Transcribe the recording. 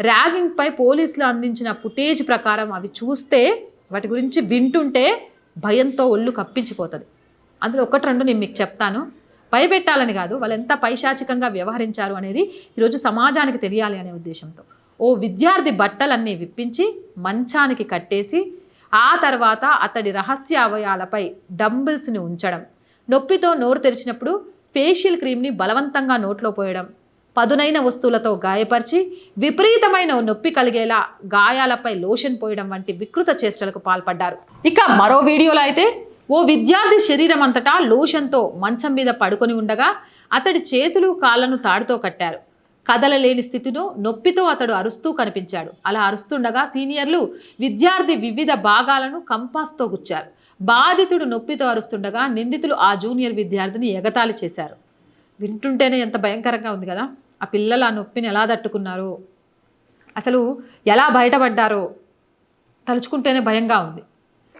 ర్యాగింగ్పై పోలీసులు అందించిన ఫుటేజ్ ప్రకారం అవి చూస్తే వాటి గురించి వింటుంటే భయంతో ఒళ్ళు కప్పించిపోతుంది. అందులో ఒకటి రెండు నేను మీకు చెప్తాను. భయపెట్టాలని కాదు వాళ్ళు ఎంత పైశాచికంగా వ్యవహరించారు అనేది ఈరోజు సమాజానికి తెలియాలి అనే ఉద్దేశంతో. ఓ విద్యార్థి బట్టలన్నీ విప్పించి మంచానికి కట్టేసి ఆ తర్వాత అతడి రహస్య అవయాలపై డంబుల్స్ని ఉంచడం. నొప్పితో నోరు తెరిచినప్పుడు ఫేషియల్ క్రీమ్ని బలవంతంగా నోట్లో పోయడం. పదునైన వస్తువులతో గాయపరిచి విపరీతమైన నొప్పి కలిగేలా గాయాలపై లోషన్ పోయడం వంటి వికృత చేష్టలకు పాల్పడ్డారు. ఇక మరో వీడియోలో అయితే ఓ విద్యార్థి శరీరం అంతటా లోషన్తో మంచం మీద పడుకొని ఉండగా అతడి చేతులు కాళ్ళను తాడుతో కట్టారు. కదలలేని స్థితిలో నొప్పితో అతడు అరుస్తూ కనిపించాడు. అలా అరుస్తుండగా సీనియర్లు విద్యార్థి వివిధ భాగాలను కంపాస్తో గుచ్చారు. బాధితుడు నొప్పితో అరుస్తుండగా నిందితులు ఆ జూనియర్ విద్యార్థిని ఎగతాళి చేశారు. వింటుంటేనే ఎంత భయంకరంగా ఉంది కదా? ఆ పిల్లలు ఆ నొప్పిని ఎలా తట్టుకున్నారు? అసలు ఎలా బయటపడ్డారో తలుచుకుంటేనే భయంగా ఉంది.